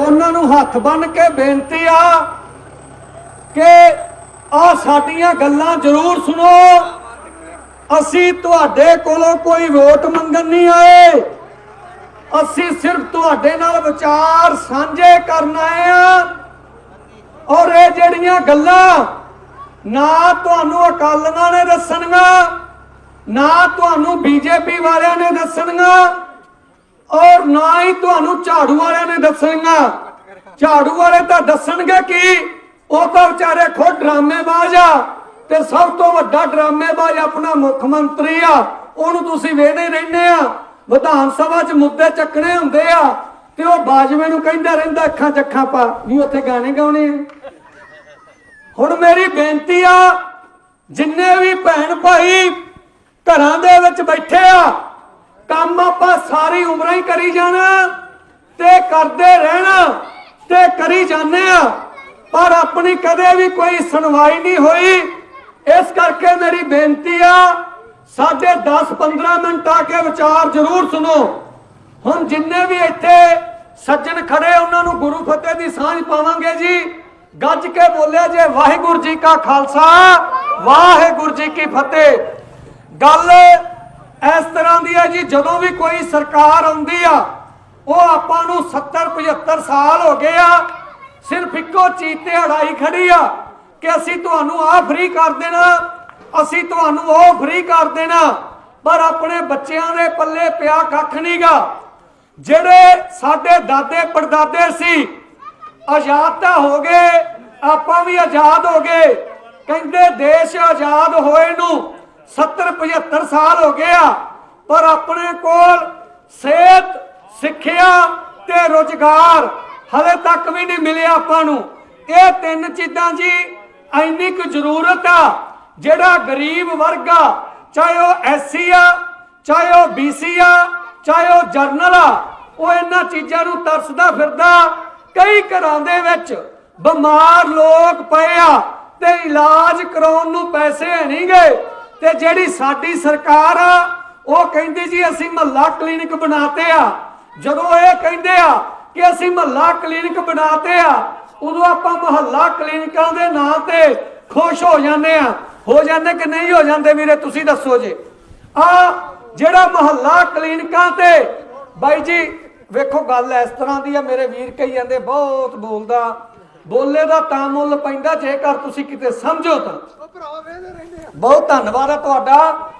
ਉਹਨਾਂ ਨੂੰ ਹੱਥ ਬੰਨ ਕੇ ਬੇਨਤੀ ਆ ਕਿ ਆ ਸਾਡੀਆਂ ਗੱਲਾਂ ਜ਼ਰੂਰ ਸੁਣੋ। ਅਸੀਂ ਤੁਹਾਡੇ ਕੋਲੋਂ ਕੋਈ ਵੋਟ ਮੰਗਣ ਨਹੀਂ ਆਏ। ਅਸੀਂ ਸਿਰਫ ਤੁਹਾਡੇ ਨਾਲ ਵਿਚਾਰ ਸਾਂਝੇ ਕਰਨ ਆਏ ਆ। ਔਰ ਇਹ ਜਿਹੜੀਆਂ ਗੱਲਾਂ ਨਾ ਤੁਹਾਨੂੰ ਅਕਾਲੀਆਂ ਨੇ ਦੱਸਣੀਆਂ, ਨਾ ਤੁਹਾਨੂੰ ਬੀਜੇਪੀ ਵਾਲਿਆਂ ਨੇ ਦੱਸਣਗਾ ਔਰ ਨਾ ਹੀ ਤੁਹਾਨੂੰ ਝਾੜੂ ਵਾਲਿਆਂ ਨੇ ਦੱਸਣੀਆਂ। ਝਾੜੂ ਵਾਲੇ ਤਾਂ ਦੱਸਣਗੇ ਕਿ? ਉਹ ਤਾਂ ਵਿਚਾਰੇ ਖੁਦ ਡਰਾਮੇਬਾਜ਼ ਆ ਤੇ ਸਭ ਤੋਂ ਵੱਡਾ ਡਰਾਮੇਬਾਜ਼ ਆਪਣਾ ਮੁੱਖ ਮੰਤਰੀ ਆ। ਉਹਨੂੰ ਤੁਸੀਂ ਵੇਖਦੇ ਰਹਿੰਦੇ ਆ। ਵਿਧਾਨ ਸਭਾ 'ਚ ਮੁੱਦੇ ਚੱਕਣੇ ਹੁੰਦੇ ਆ ਤੇ ਉਹ ਬਾਜਵੇ ਨੂੰ ਕਹਿੰਦਾ ਰਹਿੰਦਾ, ਅੱਖਾਂ ਚੱਖਾਂ ਅੱਖਾਂ ਪਾ। ਵੀ ਉੱਥੇ ਗਾਣੇ ਗਾਉਣੇ ਆ। ਹੁਣ ਮੇਰੀ ਬੇਨਤੀ ਆ, ਜਿੰਨੇ ਵੀ ਭੈਣ ਭਾਈ ਘਰਾਂ ਦੇ ਵਿੱਚ ਬੈਠੇ ਆ ਕੰਮ ਆਪਾਂ ਸਾਰੀ ਉਮਰਾਂ ਹੀ ਕਰੀ ਜਾਣਾ। ਤੇ ਕਰਦੇ ਰਹਿਣਾ, ਤੇ ਕਰੀ ਜਾਂਦੇ ਆ। ਪਰ ਆਪਣੀ ਕਦੇ ਵੀ ਕੋਈ ਸੁਣਵਾਈ ਨਹੀਂ ਹੋਈ। ਇਸ ਕਰਕੇ ਮੇਰੀ ਬੇਨਤੀ ਆ, ਸਾਡੇ 10-15 ਮਿੰਟ ਆ ਕੇ ਵਿਚਾਰ ਜ਼ਰੂਰ ਸੁਣੋ। ਹੁਣ ਜਿੰਨੇ ਵੀ ਇੱਥੇ ਸੱਜਣ ਖੜੇ ਉਹਨਾਂ ਨੂੰ ਗੁਰੂ ਫਤਿਹ ਦੀ ਸਾਂਝ ਪਾਵਾਂਗੇ ਜੀ। ਗੱਜ ਕੇ ਬੋਲਿਆ ਜੇ, ਵਾਹਿਗੁਰੂ ਜੀ ਕਾ ਖਾਲਸਾ, ਵਾਹਿਗੁਰੂ ਜੀ ਕੀ ਫਤਿਹ। ਗੱਲ ਇਸ ਤਰ੍ਹਾਂ ਦੀ ਹੈ ਜੀ, ਜਦੋਂ ਵੀ ਕੋਈ ਸਰਕਾਰ ਆਉਂਦੀ ਆ, ਉਹ ਆਪਾਂ ਨੂੰ 70 75 ਸਾਲ ਹੋ ਗਏ ਆ, ਸਿਰਫ ਇੱਕੋ ਚੀਜ਼ ਤੇ ਅੜਾਈ ਖੜੀ ਆ ਕਿ ਅਸੀਂ ਤੁਹਾਨੂੰ ਆਹ ਫ੍ਰੀ ਕਰ ਦੇਣਾ, ਅਸੀਂ ਤੁਹਾਨੂੰ ਉਹ ਫ੍ਰੀ ਕਰ ਦੇਣਾ, ਪਰ ਆਪਣੇ ਬੱਚਿਆਂ ਦੇ ਪੱਲੇ ਪਿਆ ਕੱਖ ਨਹੀਂਗਾ ਜਿਹੜੇ ਸਾਡੇ ਦਾਦੇ ਪੜਦਾਦੇ ਸੀ, ਆਜ਼ਾਦ ਤਾਂ ਹੋ ਗਏ, ਆਪਾਂ ਵੀ ਆਜ਼ਾਦ ਹੋ ਗਏ, ਕਹਿੰਦੇ ਦੇਸ਼ ਆਜ਼ਾਦ ਹੋਏ ਨੂੰ 70 75 ਸਾਲ ਹੋ ਗਏ ਆ, ਪਰ ਆਪਣੇ ਕੋਲ ਸਿਹਤ, ਸਿੱਖਿਆ ਤੇ ਰੋਜ਼ਗਾਰ ਹਲੇ ਤੱਕ ਵੀ ਨਹੀਂ ਮਿਲਿਆ ਆਪਾਂ ਨੂੰ। ਇਹ ਤਿੰਨ ਚੀਜ਼ਾਂ ਜੀ, ਇੰਨੀ ਕੁ ਜ਼ਰੂਰਤ ਆ, ਜਿਹੜਾ ਗਰੀਬ ਵਰਗ ਆ, ਚਾਹੇ ਉਹ ਐਸਸੀ ਆ, ਚਾਹੇ ਉਹ ਬੀਸੀ ਆ, ਚਾਹੇ ਉਹ ਜਰਨਲ ਆ, ਉਹ ਇਹਨਾਂ ਚੀਜ਼ਾਂ ਨੂੰ ਤਰਸਦਾ ਫਿਰਦਾ। ਕਈ ਘਰਾਂ ਦੇ ਵਿੱਚ ਬਿਮਾਰ ਲੋਕ ਪਏ ਆ ਤੇ ਇਲਾਜ ਕਰਾਉਣ ਨੂੰ ਪੈਸੇ ਨਹੀਂ ਗਏ। ਤੇ ਜਿਹੜੀ ਸਾਡੀ ਸਰਕਾਰ ਆ, ਉਹ ਕਹਿੰਦੀ ਜੀ ਅਸੀਂ ਮਹੱਲਾ ਕਲੀਨਿਕ ਬਣਾਤੇ ਆ। ਜਦੋਂ ਇਹ ਕਹਿੰਦੇ ਆ ਕਿ ਅਸੀਂ ਮਹੱਲਾ ਕਲੀਨਿਕ ਬਣਾਤੇ ਆ, ਉਦੋਂ ਆਪਾਂ ਮਹੱਲਾ ਕਲੀਨਿਕਾਂ ਦੇ ਨਾਂ ਤੇ ਖੁਸ਼ ਹੋ ਜਾਂਦੇ ਆ। ਹੋ ਜਾਂਦੇ ਕਿ ਨਹੀਂ ਹੋ ਜਾਂਦੇ ਵੀਰੇ, ਤੁਸੀਂ ਦੱਸੋ ਜੀ। ਆ ਜਿਹੜਾ ਮਹੱਲਾ ਕਲੀਨਿਕਾਂ ਤੇ, ਬਾਈ ਜੀ, ਵੇਖੋ ਗੱਲ ਇਸ ਤਰ੍ਹਾਂ ਦੀ ਆ, ਮੇਰੇ ਵੀਰ ਕਹੀ ਜਾਂਦੇ, ਬਹੁਤ ਬੋਲਦਾ। ਬੋਲੇ ਦਾ ਤਾਂ ਮੁੱਲ ਪੈਂਦਾ ਜੇਕਰ ਤੁਸੀਂ ਕਿਤੇ ਸਮਝੋ ਤਾਂ। ਬਹੁਤ ਧੰਨਵਾਦ ਹੈ ਤੁਹਾਡਾ।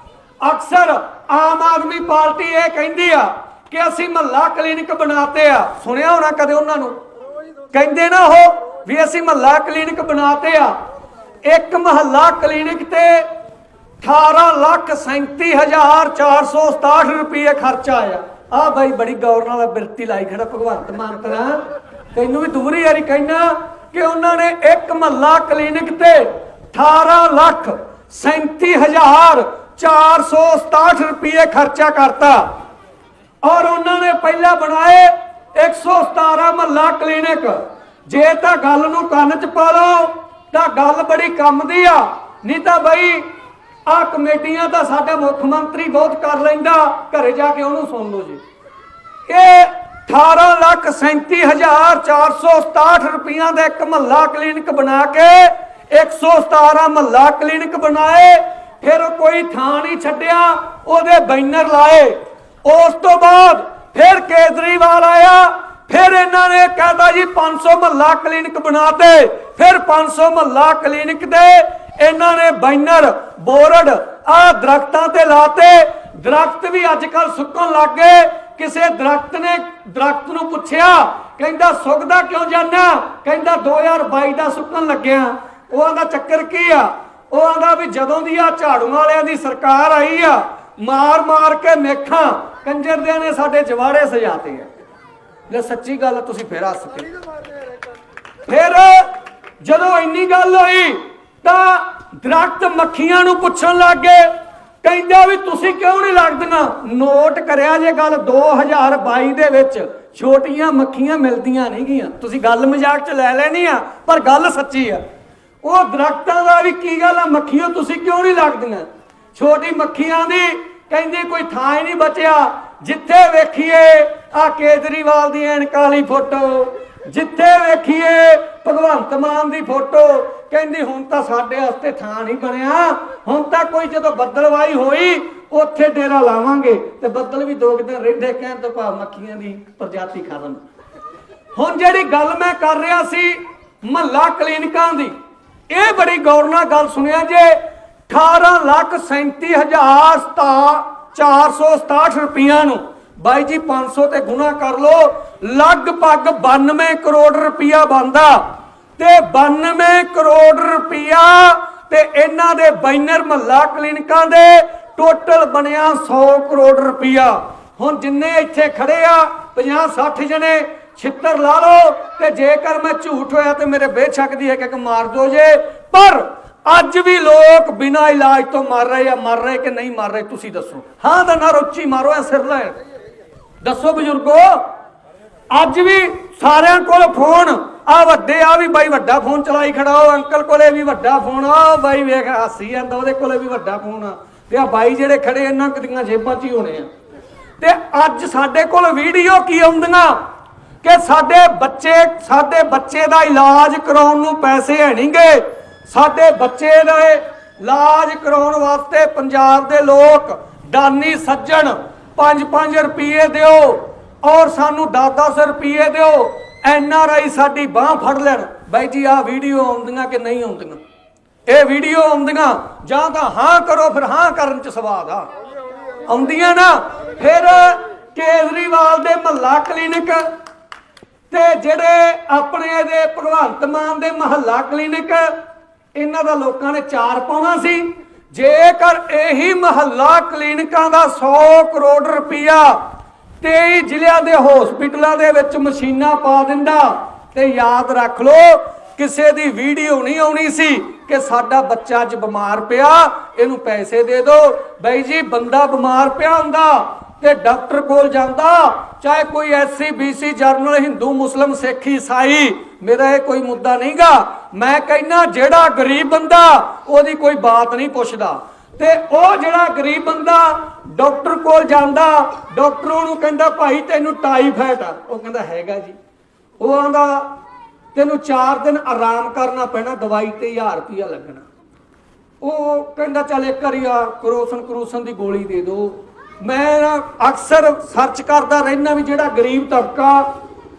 ਅਕਸਰ ਆਮ ਆਦਮੀ ਪਾਰਟੀ ਇਹ ਕਹਿੰਦੀ ਆ ਕਿ ਅਸੀਂ ਮਹੱਲਾ ਕਲੀਨਿਕ ਬਣਾਤੇ ਆ। ਸੁਣਿਆ ਹੋਣਾ ਕਦੇ ਉਹਨਾਂ ਨੂੰ? ਕਹਿੰਦੇ ਨਾ ਉਹ ਵੀ ਅਸੀਂ ਮਹੱਲਾ ਕਲੀਨਿਕ ਬਣਾਤੇ ਆ। ਇੱਕ ਮਹੱਲਾ ਕਲੀਨਿਕ ਤੇ 18 ਲੱਖ 37467 ਰੁਪਏ ਖਰਚਾ ਆਇਆ। ਆ ਬਾਈ ਬੜੀ ਗੌਰ ਨਾਲ ਬਿਰਤੀ ਲਾਈ ਖੜਾ ਭਗਵੰਤ ਮਾਨ ਤਰਾ ਤੈਨੂੰ ਵੀ ਦੂਰੀ ਯਾਰੀ ਕਹਿਣਾ ਕਿ ਉਹਨਾਂ ਨੇ ਇੱਕ ਮਹੱਲਾ ਕਲੀਨਿਕ ਤੇ 18 ਲੱਖ 37467 ਰੁਪਏ ਖਰਚਾ ਕਰਤਾ। ਔਰ ਉਹਨਾਂ ਨੇ ਪਹਿਲਾਂ ਬਣਾਏ 117 ਮਹੱਲਾ ਕਲੀਨਿਕ। ਜੇ ਤਾਂ ਗੱਲ ਨੂੰ ਕੰਨ 'ਚ ਪਾ ਲਓ, ਤਾਂ ਗੱਲ ਬੜੀ ਕੰਮ ਦੀ ਆ। ਨਹੀਂ ਤਾਂ ਬਈ ਆ ਕਮੇਟੀਆਂ ਤਾਂ ਸਾਡਾ ਮੁੱਖ ਮੰਤਰੀ ਬਹੁਤ ਕਰ ਲੈਂਦਾ, ਘਰੇ ਜਾ ਕੇ ਉਹਨੂੰ ਸੁਣ ਲਓ ਜੀ। ਇਹ 18 ਲੱਖ 37467 ਰੁਪਈਆ ਦਾ ਇੱਕ ਮਹੱਲਾ ਕਲੀਨਿਕ ਬਣਾ ਕੇ 117 ਮਹੱਲਾ ਕਲੀਨਿਕ ਬਣਾਏ, ਫਿਰ ਕੋਈ ਥਾਂ ਨਹੀਂ ਛੱਡਿਆ, ਉਹਦੇ ਬੈਨਰ ਲਾਏ। ਉਸ ਤੋਂ ਬਾਅਦ ਫਿਰ ਕੇਜਰੀਵਾਲ ਆਇਆ, ਫਿਰ ਇਹਨਾਂ ਨੇ ਕਹਤਾ ਜੀ 500 ਮਹੱਲਾ ਕਲੀਨਿਕ ਬਣਾਤੇ, ਫਿਰ 500 ਮਹੱਲਾ ਕਲੀਨਿਕ ਦੇ ਇਹਨਾਂ ਨੇ ਬੈਨਰ, ਬੋਰਡ ਆ ਦਰਖਤਾਂ ਤੇ ਲਾਤੇ। ਦਰਖਤ ਵੀ ਅੱਜ ਕੱਲ ਸੁੱਕਣ ਲੱਗ ਗਏ। ਕਿਸੇ ਦਰਖਤ ਨੇ ਦਰਖਤ ਨੂੰ ਪੁੱਛਿਆ ਕਹਿੰਦਾ ਸੁੱਕਦਾ ਕਿਉਂ ਜਾਣਾ ਕਹਿੰਦਾ 2022 ਦਾ ਸੁੱਕਣ ਲੱਗਿਆ। ਉਹ ਆਂਦਾ ਚੱਕਰ ਕੀ ਆ? ਉਹ ਆਂਦਾ ਵੀ ਜਦੋਂ ਦੀ ਆ ਝਾੜੂ ਵਾਲਿਆਂ ਦੀ ਸਰਕਾਰ ਆਈ ਆ ਮਾਰ ਮਾਰ ਕੇ ਮੇਖਾਂ ਕੰਜਰਦਿਆਂ ਨੇ ਸਾਡੇ ਜਵਾੜੇ ਸਜਾਤੇ ਆ। ਲੈ ਸੱਚੀ ਗੱਲ ਆ, ਤੁਸੀਂ ਫੇਰ ਹੱਸ ਕੇ ਫਿਰ ਜਦੋਂ ਇੰਨੀ ਗੱਲ ਹੋਈ ਤਾਂ ਦਰਖਤ ਮੱਖੀਆਂ ਨੂੰ ਪੁੱਛਣ ਲੱਗ ਗਏ ਕਹਿੰਦਾ ਵੀ ਤੁਸੀਂ ਕਿਉਂ ਨਹੀਂ ਲੱਗਦੀਆਂ ਨੋਟ ਕਰਿਆ ਜੇ ਗੱਲ 2022 ਦੇ ਵਿੱਚ, ਛੋਟੀਆਂ ਮੱਖੀਆਂ ਮਿਲਦੀਆਂ ਨਹੀਂ ਗੀਆਂ। ਤੁਸੀਂ ਗੱਲ ਮਜ਼ਾਕ ਚ ਲੈ ਲੈਣੀ ਆ, ਪਰ ਗੱਲ ਸੱਚੀ ਆ। ਉਹ ਦਰਖਤਾਂ ਦਾ ਵੀ ਕੀ ਗੱਲ ਆ? ਮੱਖੀਆਂ ਤੁਸੀਂ ਕਿਉਂ ਨਹੀਂ ਲੱਗਦੀਆਂ ਛੋਟੀ ਮੱਖੀਆਂ ਦੀ ਕਹਿੰਦੀ ਕੋਈ ਥਾਂ ਹੀ ਨਹੀਂ ਬਚਿਆ। ਜਿੱਥੇ ਵੇਖੀਏ ਆ ਕੇਜਰੀਵਾਲ ਦੀ ਐਨਕ ਵਾਲੀ ਫੋਟੋ। ਜਿੱਥੇ ਵੇਖੀਏ, ਭਗਵੰਤ ਮਾਨ ਦੀ ਫੋਟੋ। ਕਹਿੰਦੀ, ਹੁਣ ਤਾਂ ਸਾਡੇ ਵਾਸਤੇ ਥਾਂ ਨਹੀਂ ਬਣਿਆ। ਹੁਣ ਤਾਂ ਕੋਈ ਜਦੋਂ ਬੱਦਲਵਾਈ ਹੋਈ, ਉੱਥੇ ਡੇਰਾ ਲਾਵਾਂਗੇ ਤੇ ਬੱਦਲ ਵੀ ਦੋ ਦਿਨ ਰਹਿੰਦੇ, ਕਹਿਣ ਤੋਂ ਭਾਵ ਮੱਖੀਆਂ ਦੀ ਪ੍ਰਜਾਤੀ ਖਤਮ। ਹੁਣ ਜਿਹੜੀ ਗੱਲ ਮੈਂ ਕਰ ਰਿਹਾ ਸੀ, ਮਹੱਲਾ ਕਲੀਨਿਕਾਂ ਦੀ, ਇਹ ਬੜੀ ਗੌਰ ਨਾਲ ਗੱਲ ਸੁਣਿਆ ਜੇ 18 ਲੱਖ 37 ਹਜ਼ਾਰ ਸਤਾ 467 ਰੁਪਈਆ ਨੂੰ। ਬਾਈ ਜੀ 500 ਤੇ ਗੁਣਾ ਕਰ ਲੋ ਲਗਭਗ 92 ਕਰੋੜ ਰੁਪਈਆ ਬੰਦਾ ਤੇ 92 ਕਰੋੜ ਰੁਪਈਆ ਤੇ ਇਹਨਾਂ ਦੇ ਬੈਨਰ ਮਹੱਲਾ ਕਲੀਨਿਕਾਂ ਦੇ ਟੋਟਲ ਬਣਿਆ 100 ਕਰੋੜ ਰੁਪਈਆ ਹੁਣ ਜਿੰਨੇ ਇੱਥੇ ਖੜੇ ਆ 50 60 ਜਣੇ, ਛਿੱਤਰ ਲਾ ਲਓ ਤੇ ਜੇਕਰ ਮੈਂ ਝੂਠ ਹੋਇਆ ਤੇ ਮੇਰੇ ਬੇਸ਼ੱਕ ਦੀ ਹੈ ਕਿ ਮਾਰ ਦੋ ਜੇ। ਪਰ ਅੱਜ ਵੀ ਲੋਕ ਬਿਨਾਂ ਇਲਾਜ ਤੋਂ ਮਰ ਰਹੇ ਆ, ਮਰ ਰਹੇ ਕਿ ਨਹੀਂ ਮਰ ਰਹੇ, ਤੁਸੀਂ ਦੱਸੋ। ਹਾਂ ਦਾ ਨਾ ਰੋਚੀ ਮਾਰੋ, ਐ ਸਿਰ ਲੈ ਦੱਸੋ ਬਜ਼ੁਰਗੋ, ਅੱਜ ਵੀ ਸਾਰਿਆਂ ਕੋਲ ਫੋਨ ਆ ਵੱਡੇ, ਆ ਵੀ ਬਾਈ ਵੱਡਾ ਫੋਨ ਚਲਾਈ ਖੜਾ, ਉਹ ਅੰਕਲ ਕੋਲੇ ਵੀ ਵੱਡਾ ਫੋਨ ਆ ਬਾਈ ਵੇਖ, ਹਾਸੀ ਜਾਂਦਾ, ਉਹਦੇ ਕੋਲੇ ਵੀ ਵੱਡਾ ਫੋਨ ਆ। ਤੇ ਆ ਬਾਈ ਜਿਹੜੇ ਖੜੇ, ਇਹਨਾਂ ਕਦੀਆਂ ਜੇਬਾਂ 'ਚ ਹੀ ਹੋਣੇ ਆ। ਤੇ ਅੱਜ ਸਾਡੇ ਕੋਲ ਵੀਡੀਓ ਕੀ ਆਉਂਦੀਆਂ? ਕਿ ਸਾਡੇ ਬੱਚੇ ਸਾਡੇ ਬੱਚੇ ਦਾ ਇਲਾਜ ਕਰਾਉਣ ਨੂੰ ਪੈਸੇ ਹੈ ਨਹੀਂਗੇ ਸਾਡੇ ਬੱਚੇ ਦਾ ਇਲਾਜ ਕਰਾਉਣ ਵਾਸਤੇ ਪੰਜਾਬ ਦੇ ਲੋਕ ਦਾਨੀ ਸੱਜਣ 5-5 ਰੁਪਏ ਦਿਓ, ਔਰ ਸਾਨੂੰ 10-10 ਰੁਪਏ ਦਿਓ। ਐਨ ਆਰ ਆਈ ਸਾਡੀ ਬਾਹ ਫੜ ਲੈਣ। ਬਾਈ ਜੀ, ਆਹ ਵੀਡੀਓ ਆਉਂਦੀਆਂ ਕਿ ਨਹੀਂ ਆਉਂਦੀਆਂ? ਇਹ ਵੀਡੀਓ ਆਉਂਦੀਆਂ, ਜਾਂ ਤਾਂ ਹਾਂ ਕਰੋ, ਫਿਰ ਹਾਂ ਕਰਨ ਚ ਸਵਾਦ ਆ। ਆਉਂਦੀਆਂ ਨਾ, ਫਿਰ ਕੇਜਰੀਵਾਲ ਦੇ ਮਹੱਲਾ ਕਲੀਨਿਕ ਤੇ ਜਿਹੜੇ ਆਪਣੇ ਇਹਦੇ ਭਗਵੰਤ ਮਾਨ ਦੇ ਮਹੱਲਾ ਕਲੀਨਿਕ, ਇਹਨਾਂ ਦਾ ਲੋਕਾਂ ਨੇ ਚਾਰ ਪਾਉਣਾ ਸੀ। ਜੇਕਰ ਇਹੀ ਮਹੱਲਾ ਕਲੀਨਿਕਾਂ ਦਾ 100 ਕਰੋੜ ਰੁਪਇਆ 23 ਜ਼ਿਲ੍ਹਿਆਂ ਦੇ ਹਸਪੀਟਲਾਂ ਦੇ ਵਿੱਚ ਮਸ਼ੀਨਾਂ ਪਾ ਦਿੰਦਾ। ਤੇ ਯਾਦ ਰੱਖ ਲਓ, ਕਿਸੇ ਦੀ ਵੀਡੀਓ ਨਹੀਂ ਆਉਣੀ ਸੀ ਕਿ ਸਾਡਾ ਬੱਚਾ ਅੱਜ ਬਿਮਾਰ ਪਿਆ, ਇਹਨੂੰ ਪੈਸੇ ਦੇ ਦਿਓ ਬਾਈ ਜੀ, ਬੰਦਾ ਬਿਮਾਰ ਪਿਆ ਹੁੰਦਾ ਤੇ ਡਾਕਟਰ ਕੋਲ ਜਾਂਦਾ, ਚਾਹੇ ਕੋਈ SC BC general, Hindu, Muslim, Sikh, ਈਸਾਈ, ਮੇਰਾ ਇਹ ਕੋਈ ਮੁੱਦਾ ਨਹੀਂਗਾ। ਮੈਂ ਕਹਿੰਨਾ ਜਿਹੜਾ ਗਰੀਬ ਬੰਦਾ, ਉਹਦੀ ਕੋਈ ਬਾਤ ਨਹੀਂ ਪੁੱਛਦਾ। ਤੇ ਉਹ ਜਿਹੜਾ ਗਰੀਬ ਬੰਦਾ ਡਾਕਟਰ ਕੋਲ ਜਾਂਦਾ, ਡਾਕਟਰ ਉਹਨੂੰ ਕਹਿੰਦਾ, ਭਾਈ, ਤੈਨੂੰ ਟਾਈਫਾਇਡ ਆ। ਉਹ ਕਹਿੰਦਾ, ਹੈਗਾ ਜੀ। ਉਹ ਆਂਦਾ ਤੈਨੂੰ 4 ਦਿਨ ਆਰਾਮ ਕਰਨਾ ਪੈਣਾ, ਦਵਾਈ ਤੇ 1000 ਰੁਪਿਆ ਲੱਗਣਾ। ਉਹ ਕਹਿੰਦਾ, ਚੱਲ ਇੱਕ ਵਾਰੀ ਆ, ਕਰੋਸਨ ਕਰੋਸਨ ਦੀ ਗੋਲੀ ਦੇ ਦਿਓ। ਮੈਂ ਨਾ ਅਕਸਰ ਸਰਚ ਕਰਦਾ ਰਹਿਣਾ ਵੀ ਜਿਹੜਾ ਗਰੀਬ ਤਬਕਾ,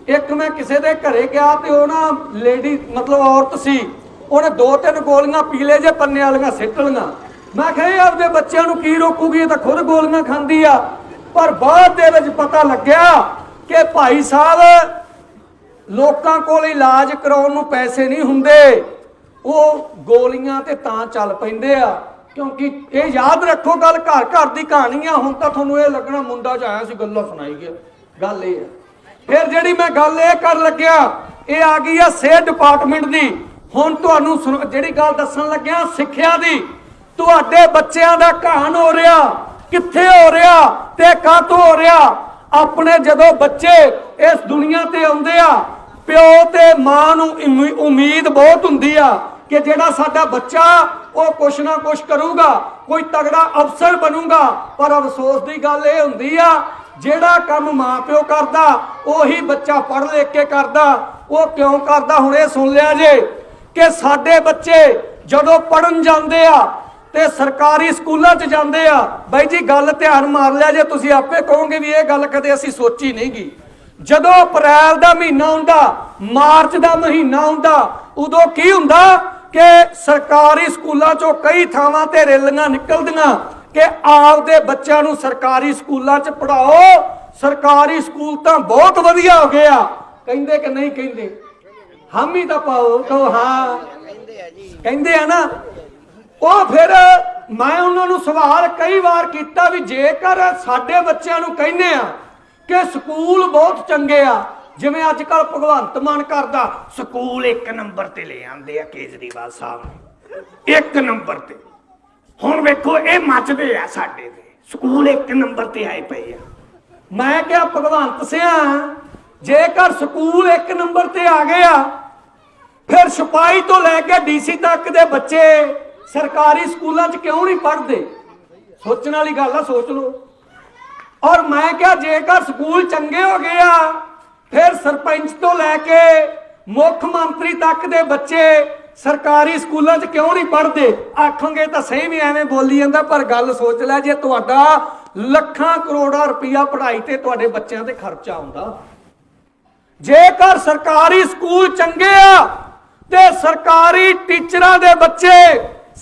ਇੱਕ ਮੈਂ ਕਿਸੇ ਦੇ ਘਰੇ ਗਿਆ ਤੇ ਉਹ ਨਾ ਲੇਡੀ ਮਤਲਬ ਔਰਤ ਸੀ, ਉਹਨੇ ਦੋ ਤਿੰਨ ਗੋਲੀਆਂ ਪੀਲੇ ਜੇ ਪੰਨੇ ਵਾਲੀਆਂ ਸਿੱਟ ਲਈਆਂ। ਮੈਂ ਕਿਹਾ ਆਪਦੇ ਬੱਚਿਆਂ ਨੂੰ ਕੀ ਰੋਕੂਗੀ? ਤਾਂ ਖੁਦ ਗੋਲੀਆਂ ਖਾਂਦੀ ਆ। ਪਰ ਬਾਅਦ ਦੇ ਵਿੱਚ ਪਤਾ ਲੱਗਿਆ ਕਿ ਭਾਈ ਸਾਹਿਬ ਲੋਕਾਂ ਕੋਲ ਇਲਾਜ ਕਰਾਉਣ ਨੂੰ ਪੈਸੇ ਨਹੀਂ ਹੁੰਦੇ। ਉਹ ਗੋਲੀਆਂ ਤੇ ਤਾਂ ਚੱਲ ਪੈਂਦੇ ਆ, ਕਿਉਂਕਿ ਇਹ ਯਾਦ ਰੱਖੋ ਗੱਲ, ਘਰ ਘਰ ਦੀ ਕਹਾਣੀ ਆ ਹੁਣ ਤਾਂ ਤੁਹਾਨੂੰ ਇਹ ਲੱਗਣਾ ਮੁੰਡਾ ਚ ਆਇਆ ਸੀ, ਗੱਲਾਂ ਸੁਣਾਈ ਗਿਆ। ਗੱਲ ਇਹ ਆ। ਫਿਰ ਜਿਹੜੀ ਮੈਂ ਗੱਲ ਇਹ ਕਰਨ ਲੱਗਿਆ, ਇਹ ਆ ਗਈ ਆ ਸਿਹਤ ਡਿਪਾਰਟਮੈਂਟ ਦੀ। ਹੁਣ ਤੁਹਾਨੂੰ ਸੁਣ- ਜਿਹੜੀ ਗੱਲ ਦੱਸਣ ਲੱਗਿਆ ਸਿੱਖਿਆ ਦੀ ਤੁਹਾਡੇ ਬੱਚਿਆਂ ਦਾ ਕਹਾਣ ਹੋ ਰਿਹਾ। ਕਿੱਥੇ ਹੋ ਰਿਹਾ? ਤੇ ਕਾਹਤੋਂ ਹੋ ਰਿਹਾ? ਆਪਣੇ ਜਦੋਂ ਬੱਚੇ ਇਸ ਦੁਨੀਆ ਤੇ ਆਉਂਦੇ ਆ, ਪਿਓ ਤੇ ਮਾਂ ਨੂੰ ਉਮੀਦ ਬਹੁਤ ਹੁੰਦੀ ਆ ਕਿ ਜਿਹੜਾ ਸਾਡਾ ਬੱਚਾ ਉਹ ਕੁਛ ਨਾ ਕੁਛ ਕਰੂਗਾ, ਕੋਈ ਤਗੜਾ ਅਫਸਰ ਬਣੂਗਾ। ਪਰ ਅਫਸੋਸ ਦੀ ਗੱਲ ਇਹ ਹੁੰਦੀ ਆ, ਜਿਹੜਾ ਕੰਮ ਮਾਪਿਓ ਕਰਦਾ, ਉਹੀ ਬੱਚਾ ਪੜ੍ਹ ਲਿਖ ਕੇ ਕਰਦਾ। ਉਹ ਕਿਉਂ ਕਰਦਾ? ਹੁਣ ਇਹ ਸੁਣ ਲਿਆ ਜੇ ਕਿ ਸਾਡੇ ਬੱਚੇ ਜਦੋਂ ਪੜਨ ਜਾਂਦੇ ਆ ਤੇ ਸਰਕਾਰੀ ਸਕੂਲਾਂ 'ਚ ਜਾਂਦੇ ਆ। ਬਾਈ ਜੀ, ਗੱਲ ਧਿਆਨ ਮਾਰ ਲਿਆ ਜੇ ਤੁਸੀਂ ਆਪੇ ਕਹੋਗੇ ਵੀ ਇਹ ਗੱਲ ਕਦੇ ਅਸੀਂ ਸੋਚੀ ਨਹੀਂਗੀ। ਜਦੋਂ ਅਪ੍ਰੈਲ ਦਾ ਮਹੀਨਾ ਹੁੰਦਾ, ਮਾਰਚ ਦਾ ਮਹੀਨਾ ਹੁੰਦਾ, ਉਦੋਂ ਕੀ ਹੁੰਦਾ ਕਿ ਸਰਕਾਰੀ ਸਕੂਲਾਂ 'ਚੋਂ ਕਈ ਥਾਵਾਂ ਤੇ ਰੈਲੀਆਂ ਨਿਕਲਦੀਆਂ ਕਿ ਆਪਦੇ ਬੱਚਿਆਂ ਨੂੰ ਸਰਕਾਰੀ ਸਕੂਲਾਂ 'ਚ ਪੜਾਓ ਸਰਕਾਰੀ ਸਕੂਲ ਤਾਂ ਬਹੁਤ ਵਧੀਆ ਹੋ ਗਏ ਆ। ਕਹਿੰਦੇ ਕਿ ਨਹੀਂ ਕਹਿੰਦੇ? ਹਾਮੀ ਤਾਂ ਪਾਓ, ਕਹੋ ਹਾਂ। ਕਹਿੰਦੇ ਆ ਨਾ ਉਹ ਫਿਰ ਮੈਂ ਉਹਨਾਂ ਨੂੰ ਸਵਾਲ ਕਈ ਵਾਰ ਕੀਤਾ ਵੀ ਜੇਕਰ ਸਾਡੇ ਬੱਚਿਆਂ ਨੂੰ ਕਹਿੰਦੇ ਆ ਕਿ ਸਕੂਲ ਬਹੁਤ ਚੰਗੇ ਆ, ਜਿਵੇਂ ਅੱਜ ਕੱਲ ਭਗਵੰਤ ਮਾਨ ਕਰਦਾ, ਸਕੂਲ ਇੱਕ ਨੰਬਰ ਤੇ ਲੈ ਆਂਦੇ ਆ ਕੇਜਰੀਵਾਲ ਸਾਹਿਬ ਇੱਕ ਨੰਬਰ ਤੇ। ਹੁਣ ਵੇਖੋ, ਇਹ ਮੱਚਦੇ ਆ ਸਾਡੇ ਤੇ। ਸਕੂਲ ਇੱਕ ਨੰਬਰ ਤੇ ਆਏ ਪਏ ਆ। ਮੈਂ ਕਿਹਾ, ਭਗਵੰਤ ਸਿਆ, ਜੇਕਰ ਸਕੂਲ ਇੱਕ ਨੰਬਰ ਤੇ ਆ ਗਏ ਆ, ਫਿਰ ਸਿਪਾਹੀ ਤੋਂ ਲੈ ਕੇ ਡੀਸੀ ਤੱਕ ਦੇ ਬੱਚੇ ਸਰਕਾਰੀ ਸਕੂਲਾਂ 'ਚ ਕਿਉਂ ਨਹੀਂ ਪੜ੍ਹਦੇ? ਸੋਚਣ ਵਾਲੀ ਗੱਲ ਆ, ਸੋਚ ਲਓ। ਔਰ ਮੈਂ ਕਿਹਾ, ਜੇਕਰ ਸਕੂਲ ਚੰਗੇ ਹੋ ਗਏ ਆ, ਫਿਰ ਸਰਪੰਚ ਤੋਂ ਲੈ ਕੇ ਮੁੱਖ ਮੰਤਰੀ ਤੱਕ ਦੇ ਬੱਚੇ ਸਰਕਾਰੀ ਸਕੂਲਾਂ 'ਚ ਕਿਉਂ ਨਹੀਂ ਪੜ੍ਹਦੇ? ਆਖੋਗੇ ਤਾਂ ਸਹੀ ਵੀ ਐਵੇਂ ਬੋਲੀ ਜਾਂਦਾ, ਪਰ ਗੱਲ ਸੋਚ ਲੈ, ਜੇ ਤੁਹਾਡਾ ਲੱਖਾਂ ਕਰੋੜਾਂ ਰੁਪਈਆ ਪੜ੍ਹਾਈ ਤੇ ਤੁਹਾਡੇ ਬੱਚਿਆਂ ਤੇ ਖਰਚਾ ਆਉਂਦਾ। ਜੇਕਰ ਸਰਕਾਰੀ ਸਕੂਲ ਚੰਗੇ ਆ, ਤੇ ਸਰਕਾਰੀ ਟੀਚਰਾਂ ਦੇ ਬੱਚੇ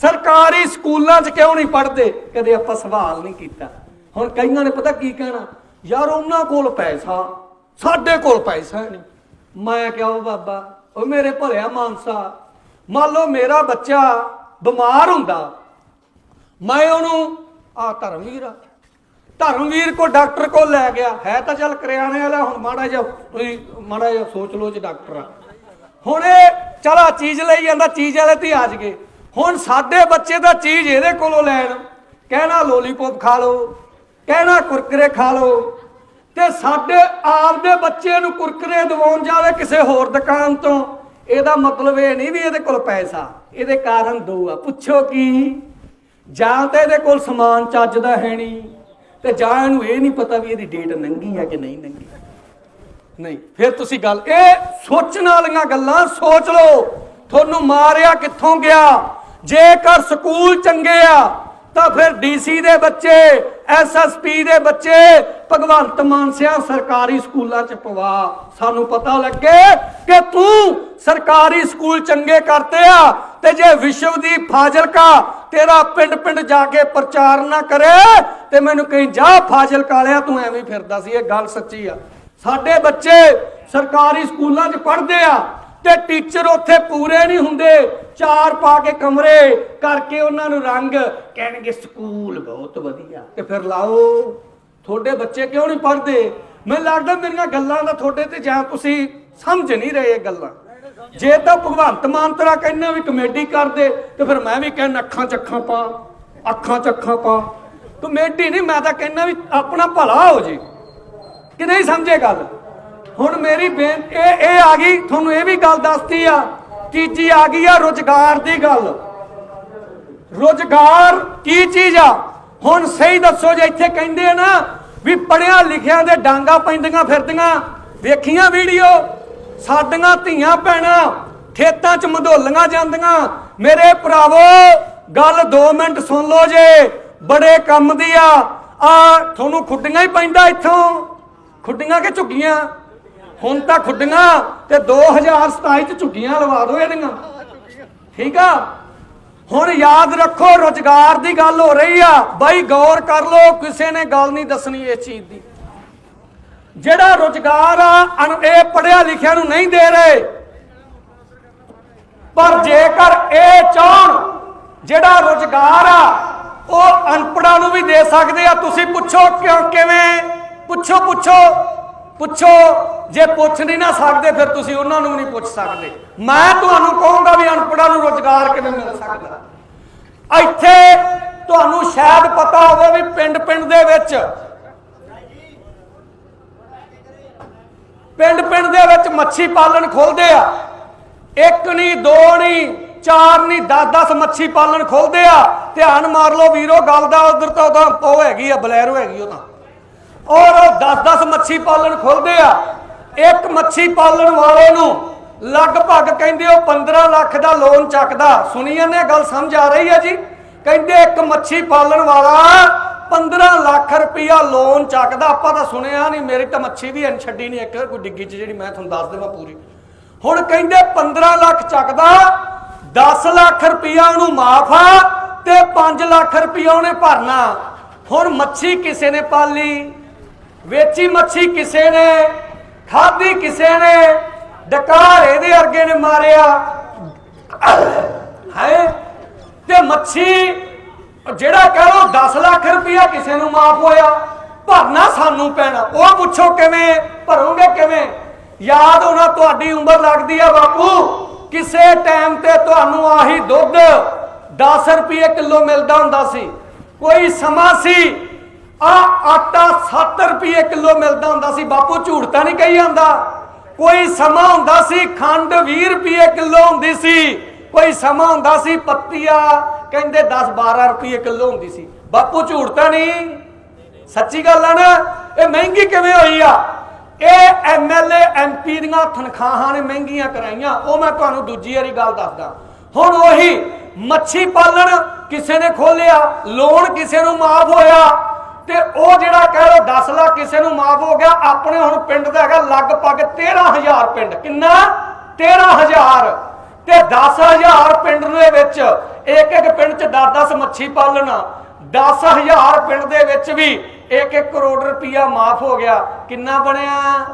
ਸਰਕਾਰੀ ਸਕੂਲਾਂ 'ਚ ਕਿਉਂ ਨਹੀਂ ਪੜ੍ਹਦੇ? ਕਦੇ ਆਪਾਂ ਸਵਾਲ ਨਹੀਂ ਕੀਤਾ। ਹੁਣ ਕਈਆਂ ਨੇ ਪਤਾ ਕੀ ਕਹਿਣਾ? ਯਾਰ ਉਹਨਾਂ ਕੋਲ ਪੈਸਾ, ਸਾਡੇ ਕੋਲ ਪੈਸਾ ਨਹੀਂ। ਮੈਂ ਕਿਹਾ ਉਹ ਬਾਬਾ ਉਹ ਮੇਰੇ ਭਲਿਆ ਮਾਨਸਾ, ਮੰਨ ਲਓ ਮੇਰਾ ਬੱਚਾ ਬਿਮਾਰ ਹੁੰਦਾ, ਮੈਂ ਉਹਨੂੰ, ਆ ਧਰਮਵੀਰ ਆ। ਧਰਮਵੀਰ ਕੋ ਡਾਕਟਰ ਕੋ ਲੈ ਗਿਆ। ਹੈ ਤਾਂ ਚੱਲ ਕਰਿਆਣੇ ਵਾਲਾ, ਹੁਣ ਮਾੜਾ ਜਿਹਾ ਤੁਸੀਂ ਮਾੜਾ ਜਿਹਾ ਸੋਚ ਲਓ ਜੇ ਡਾਕਟਰ ਆ। ਹੁਣ ਇਹ, ਚਲਾ ਚੀਜ਼ ਲਈ ਜਾਂਦਾ, ਚੀਜ਼ ਵਾਲੇ ਤੇ ਆ ਜਗੇ। ਹੁਣ ਸਾਡੇ ਬੱਚੇ ਦਾ ਚੀਜ਼ ਇਹਦੇ ਕੋਲੋਂ ਲੈਣ। ਕਹਿਣਾ ਲੋਲੀਪੌਪ ਖਾ ਲਓ, ਕਹਿਣਾ ਕੁਰਕਰੇ ਖਾ ਲਓ, ਤੇ ਸਾਡੇ ਆਪ ਦੇ ਬੱਚੇ ਨੂੰ ਕੁਰਕਰੇ ਦਿਵਾਉਣ ਜਾਵੇ ਕਿਸੇ ਹੋਰ ਦੁਕਾਨ ਤੋਂ, ਇਹਦਾ ਮਤਲਬ ਇਹ ਨਹੀਂ ਵੀ ਇਹਦੇ ਕੋਲ ਪੈਸਾ, ਇਹਦੇ ਕਾਰਨ ਦੋ ਆ। ਪੁੱਛੋ ਕੀ? ਜਾਂ ਤਾਂ ਇਹਦੇ ਕੋਲ ਸਮਾਨ ਚੱਜ ਦਾ ਹੈ ਨਹੀਂ, ਤੇ ਜਾਂ ਇਹਨੂੰ ਇਹ ਨਹੀਂ ਪਤਾ ਵੀ ਇਹਦੀ ਡੇਟ ਨੰਗੀ ਹੈ ਕਿ ਨਹੀਂ ਨੰਗੀ। ਨਹੀਂ, ਫਿਰ ਤੁਸੀਂ ਗੱਲ, ਇਹ ਸੋਚਣ ਵਾਲੀਆਂ ਗੱਲਾਂ ਸੋਚ ਲਓ। ਤੁਹਾਨੂੰ ਮਾਰਿਆ ਕਿੱਥੋਂ ਗਿਆ? ਜੇਕਰ ਸਕੂਲ ਚੰਗੇ ਆ, ਤਾਂ ਫਿਰ ਡੀਸੀ ਦੇ ਬੱਚੇ ਐਸਐਸਪੀ ਦੇ ਬੱਚੇ, ਭਗਵੰਤ ਮਾਨ ਸਿਆ ਸਰਕਾਰੀ ਸਕੂਲਾਂ ਚ ਪਵਾ। ਸਾਨੂੰ ਪਤਾ ਲੱਗੇ ਕਿ ਤੂੰ ਸਰਕਾਰੀ ਸਕੂਲ ਚੰਗੇ ਕਰਤੇ ਆ ਤੇ ਜੇ ਵਿਸ਼ਵ ਦੀ ਫਾਜ਼ਿਲਕਾ ਤੇਰਾ ਪਿੰਡ ਪਿੰਡ ਜਾ ਕੇ ਪ੍ਰਚਾਰ ਨਾ ਕਰੇ, ਤੇ ਮੈਨੂੰ ਕਹੀਂ, ਜਾ ਫਾਜ਼ਿਲਕਾ ਵਾਲਿਆ, ਤੂੰ ਐਵੇਂ ਫਿਰਦਾ ਸੀ। ਇਹ ਗੱਲ ਸੱਚੀ ਆ। ਸਾਡੇ ਬੱਚੇ ਸਰਕਾਰੀ ਸਕੂਲਾਂ 'ਚ ਪੜ੍ਹਦੇ ਆ। ਤੇ ਟੀਚਰ ਉੱਥੇ ਪੂਰੇ ਨਹੀਂ ਹੁੰਦੇ। ਚਾਰ ਪਾ ਕੇ ਕਮਰੇ ਕਰਕੇ ਉਹਨਾਂ ਨੂੰ ਰੰਗ ਕਹਿਣਗੇ, ਸਕੂਲ ਬਹੁਤ ਵਧੀਆ। ਤੇ ਫਿਰ ਲਾਓ, ਤੁਹਾਡੇ ਬੱਚੇ ਕਿਉਂ ਨਹੀਂ ਪੜ੍ਹਦੇ? ਮੈਨੂੰ ਲੱਗਦਾ ਮੇਰੀਆਂ ਗੱਲਾਂ ਦਾ ਤੁਹਾਡੇ ਤੇ ਜਾਂ ਤੁਸੀਂ ਸਮਝ ਨਹੀਂ ਰਹੇ ਇਹ ਗੱਲਾਂ। ਜੇ ਤਾਂ ਭਗਵੰਤ ਮਾਨ ਤਰਾ ਕਹਿੰਦਾ ਵੀ ਕਮੇਡੀ ਕਰਦੇ, ਤੇ ਫਿਰ ਮੈਂ ਵੀ ਕਹਿਣਾ, ਅੱਖਾਂ ਚੱਖਾਂ ਪਾ, ਅੱਖਾਂ ਚ ਅੱਖਾਂ ਪਾ। ਕਮੇਡੀ ਨਹੀਂ, ਮੈਂ ਤਾਂ ਕਹਿੰਦਾ ਵੀ ਆਪਣਾ ਭਲਾ ਹੋ ਜੇ। ਕਿ ਨਹੀਂ ਸਮਝੇ ਗੱਲ? ਹੁਣ ਮੇਰੀ ਬੇਨਤੀ ਇਹ ਇਹ ਆ ਗਈ, ਤੁਹਾਨੂੰ ਇਹ ਵੀ ਗੱਲ ਦੱਸਤੀ ਆ, ਤੀਜੀ ਆ ਗਈ ਆ ਰੁਜ਼ਗਾਰ ਦੀ ਗੱਲ। ਰੁਜ਼ਗਾਰ ਕੀ ਚੀਜ਼ ਆ? ਹੁਣ ਸਹੀ ਦੱਸੋ ਜੇ ਇੱਥੇ ਕਹਿੰਦੇ ਆ ਨਾ ਵੀ ਪੜਿਆ ਲਿਖਿਆ ਦੇ ਡਾਂਗਾ ਪੈਂਦੀਆਂ ਫਿਰਦੀਆਂ। ਵੇਖੀਆਂ ਵੀਡੀਓ, ਸਾਡੀਆਂ ਧੀਆਂ ਭੈਣਾਂ ਖੇਤਾਂ 'ਚ ਮਧੋਲੀਆਂ ਜਾਂਦੀਆਂ। ਮੇਰੇ ਭਰਾਵੋ, ਗੱਲ 2 ਮਿੰਟ ਸੁਣ ਲਓ ਜੇ, ਬੜੇ ਕੰਮ ਦੀ ਆ। ਆ, ਤੁਹਾਨੂੰ ਖੁੱਡੀਆਂ ਹੀ ਪੈਂਦਾ ਇੱਥੋਂ। ਖੁੱਡੀਆਂ ਕਿ ਝੁੱਗੀਆਂ? ਹੁਣ ਤਾਂ ਖੁੱਡੀਆਂ ਤੇ 2027 ਚ ਝੁੱਗੀਆਂ ਲਵਾ ਦਿਓ ਇਹਦੀਆਂ। ਠੀਕ ਆ? ਹੁਣ ਯਾਦ ਰੱਖੋ, ਰੁਜ਼ਗਾਰ ਦੀ ਗੱਲ ਹੋ ਰਹੀ ਆ। ਬਾਈ ਗੌਰ ਕਰ ਲਓ, ਕਿਸੇ ਨੇ ਗੱਲ ਨਹੀਂ ਦੱਸਣੀ ਇਸ ਚੀਜ਼ ਦੀ। ਜਿਹੜਾ ਰੁਜ਼ਗਾਰ ਆ ਇਹ ਪੜਿਆ ਲਿਖਿਆ ਨੂੰ ਨਹੀਂ ਦੇ ਰਹੇ। ਪਰ ਜੇਕਰ ਇਹ ਚਾਹਣ, ਜਿਹੜਾ ਰੁਜ਼ਗਾਰ ਆ, ਉਹ ਅਨਪੜਾਂ ਨੂੰ ਵੀ ਦੇ ਸਕਦੇ ਆ। ਤੁਸੀਂ ਪੁੱਛੋ ਕਿਉਂ, ਕਿਵੇਂ? ਪੁੱਛੋ ਪੁੱਛੋ। ਪੁੱਛੋ, ਜੇ ਪੁੱਛ ਨਹੀਂ ਨਾ ਸਕਦੇ, ਫਿਰ ਤੁਸੀਂ ਉਹਨਾਂ ਨੂੰ ਨਹੀਂ ਪੁੱਛ ਸਕਦੇ। ਮੈਂ ਤੁਹਾਨੂੰ ਕਹੂੰਗਾ ਵੀ ਅਨਪੜਾਂ ਨੂੰ ਰੁਜ਼ਗਾਰ ਕਿਵੇਂ ਮਿਲ ਸਕਦਾ। ਇੱਥੇ ਤੁਹਾਨੂੰ ਸ਼ਾਇਦ ਪਤਾ ਹੋਵੇ ਵੀ ਪਿੰਡ ਪਿੰਡ ਦੇ ਵਿੱਚ, ਪਿੰਡ ਪਿੰਡ ਦੇ ਵਿੱਚ ਮੱਛੀ ਪਾਲਣ ਖੋਲਦੇ ਆ। ਇੱਕ ਨਹੀਂ, ਦੋ ਨਹੀਂ, ਚਾਰ ਨਹੀਂ 10 10 ਮੱਛੀ ਪਾਲਣ ਖੋਲਦੇ ਆ। ਧਿਆਨ ਮਾਰ ਲਓ ਵੀਰੋ, ਗੱਲ ਦਾ ਉਧਰ ਤਾਂ ਉਹਦਾ ਉਹ ਹੈਗੀ ਆ, ਬਲੈਰੋ ਹੈਗੀ ਉਹ ਤਾਂ। ਔਰ ਉਹ 10 10 ਮੱਛੀ ਪਾਲਣ ਖੋਲਦੇ ਆ। ਇੱਕ ਮੱਛੀ ਪਾਲਣ ਵਾਲੇ ਨੂੰ ਲਗਭਗ ਕਹਿੰਦੇ ਉਹ 15 ਲੱਖ ਦਾ ਲੋਨ ਚੱਕਦਾ। ਸੁਣੀ ਜਾਂਦੇ ਗੱਲ, ਸਮਝ ਆ ਰਹੀ ਹੈ ਜੀ? ਕਹਿੰਦੇ ਇੱਕ ਮੱਛੀ ਪਾਲਣ ਵਾਲਾ 15 ਲੱਖ ਰੁਪਇਆ ਲੋਨ ਚੱਕਦਾ। ਆਪਾਂ ਤਾਂ ਸੁਣਿਆ ਨਹੀਂ, ਮੇਰੀ ਤਾਂ ਮੱਛੀ ਵੀ ਐਨ ਛੱਡੀ ਨਹੀਂ, ਇੱਕ ਕੋਈ ਡਿੱਗੀ ਚ ਜਿਹੜੀ ਮੈਂ ਤੁਹਾਨੂੰ ਦੱਸ ਦੇਵਾਂ ਪੂਰੀ। ਹੁਣ ਕਹਿੰਦੇ 15 ਲੱਖ ਚੱਕਦਾ 10 ਲੱਖ ਰੁਪਇਆ ਉਹਨੂੰ ਮਾਫ ਆ ਤੇ 5 ਲੱਖ ਰੁਪਇਆ ਉਹਨੇ ਭਰਨਾ। ਹੁਣ ਮੱਛੀ ਕਿਸੇ ਨੇ ਪਾਲੀ? ਵੇਚੀ ਮੱਛੀ ਕਿਸੇ ਨੇ, ਖਾਧੀ ਕਿਸੇ ਨੇ, ਡਕਾਰ ਇਹਦੇ ਅਰਗੇ ਨੇ ਮਾਰਿਆ। ਹੈ? ਤੇ ਮੱਛੀ, ਜਿਹੜਾ ਕਹ ਲੋ 10 ਲੱਖ ਰੁਪਇਆ ਕਿਸੇ ਨੂੰ ਮਾਫ ਹੋਇਆ, ਭਰਨਾ ਸਾਨੂੰ ਪੈਣਾ। ਉਹ ਪੁੱਛੋ ਕਿਵੇਂ, ਭਰੋਗੇ ਕਿਵੇਂ? ਯਾਦ ਹੋਣਾ ਤੁਹਾਡੀ ਉਮਰ ਲੱਗਦੀ ਆ ਬਾਪੂ। ਕਿਸੇ ਟਾਈਮ ਤੇ ਤੁਹਾਨੂੰ ਆਹੀ ਦੁੱਧ 10 ਰੁਪਏ ਕਿਲੋ ਮਿਲਦਾ ਹੁੰਦਾ ਸੀ। ਕੋਈ ਸਮਾਂ ਸੀ ਆ ਆਟਾ 7 ਰੁਪਏ ਕਿਲੋ ਮਿਲਦਾ ਹੁੰਦਾ ਸੀ, ਬਾਪੂ ਝੂਠ ਤਾਂ ਨਹੀਂ ਕਹੀ ਜਾਂਦਾ। ਕੋਈ ਸਮਾਂ ਹੁੰਦਾ ਸੀ, ਖੰਡ 20 ਰੁਪਏ ਕਿਲੋ ਹੁੰਦੀ ਸੀ। ਕੋਈ ਸਮਾਂ ਹੁੰਦਾ ਸੀ, ਪੱਤੀਆ, ਕਹਿੰਦੇ 10 12 ਰੁਪਏ ਕਿਲੋ ਹੁੰਦੀ ਸੀ। ਬਾਪੂ ਝੂਠ ਤਾਂ ਨਹੀਂ। ਸੱਚੀ ਗੱਲ ਆ ਨਾ, ਇਹ ਮਹਿੰਗੀ ਕਿਵੇਂ ਹੋਈ ਆ? ਇਹ ਐਮਐਲਏ ਐਮਪੀ ਦੀਆਂ ਤਨਖਾਹਾਂ ਨੇ ਮਹਿੰਗੀਆਂ ਕਰਾਈਆਂ। ਉਹ ਮੈਂ ਤੁਹਾਨੂੰ ਦੂਜੀ ਵਾਰੀ ਗੱਲ ਦੱਸਦਾ। ਹੁਣ ਉਹੀ ਮੱਛੀ ਪਾਲਣ ਕਿਸੇ ਨੇ ਖੋਲਿਆ ਲੋਨ ਕਿਸੇ ਨੂੰ ਮਾਫ ਹੋਇਆ। ਤੇ ਉਹ ਜਿਹੜਾ ਕਹਿ ਲੋ 10 ਲੱਖ ਕਿਸੇ ਨੂੰ ਮਾਫ ਹੋ ਗਿਆ, ਆਪਣੇ ਹੁਣ ਪਿੰਡ ਦਾ ਹੈਗਾ ਲਗਭਗ 13000 ਪਿੰਡ। ਕਿੰਨਾ? 13000 ਤੇ 10000 ਪਿੰਡ ਦੇ ਵਿੱਚ ਇੱਕ ਇੱਕ ਪਿੰਡ 'ਚ 10-10 ਮੱਛੀ ਪਾਲਣ। 10000 ਪਿੰਡ ਦੇ ਵਿੱਚ ਵੀ 1-1 ਕਰੋੜ ਰੁਪਇਆ ਮਾਫ ਹੋ ਗਿਆ। ਕਿੰਨਾ ਬਣਿਆ?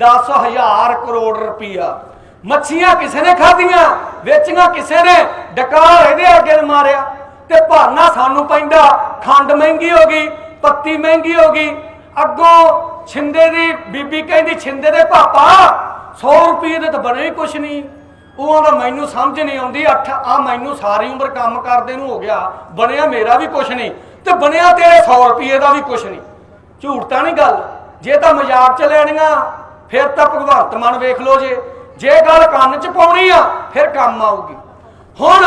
10000 ਕਰੋੜ ਰੁਪਇਆ ਮੱਛੀਆਂ ਕਿਸੇ ਨੇ ਖਾਧੀਆਂ? ਵੇਚੀਆਂ ਕਿਸੇ ਨੇ? ਡਕਾਰ ਇਹਦੇ ਅੱਗੇ ਮਾਰਿਆ। ਤੇ ਭਾਨਾ ਸਾਨੂੰ ਪੈਂਦਾ, ਖੰਡ ਮਹਿੰਗੀ ਹੋ ਗਈ ਪੱਤੀ ਮਹਿੰਗੀ ਹੋ ਗਈ। ਅੱਗੋਂ ਛਿੰਦੇ ਦੀ, ਬੀਬੀ ਕਹਿੰਦੀ, ਛਿੰਦੇ ਦੇ ਪਾਪਾ 100 ਰੁਪਏ ਦੇ ਤਾਂ ਬਣੇ ਹੀ ਕੁਛ ਨਹੀਂ ਉਹ ਆਂਦਾ ਮੈਨੂੰ ਸਮਝ ਨਹੀਂ ਆਉਂਦੀ, ਅੱਠ ਆ ਮੈਨੂੰ ਸਾਰੀ ਉਮਰ ਕੰਮ ਕਰਦੇ ਨੂੰ ਹੋ ਗਿਆ। ਬਣਿਆ ਮੇਰਾ ਵੀ ਕੁਛ ਨਹੀਂ ਤੇ ਬਣਿਆ ਤੇਰੇ 100 ਰੁਪਏ ਦਾ ਵੀ ਕੁਛ ਨਹੀਂ ਝੂਠ ਤਾਂ ਨਹੀਂ ਗੱਲ। ਜੇ ਤਾਂ ਮਜ਼ਾਕ ਚ ਲੈਣੀਆਂ, ਫਿਰ ਤਾਂ ਭਗਵੰਤ ਮਾਨ ਵੇਖ ਲੋ ਜੇ। ਜੇ ਗੱਲ ਕੰਨ ਚ ਪਾਉਣੀ ਆ, ਫਿਰ ਕੰਮ ਆਊਗੀ। ਹੁਣ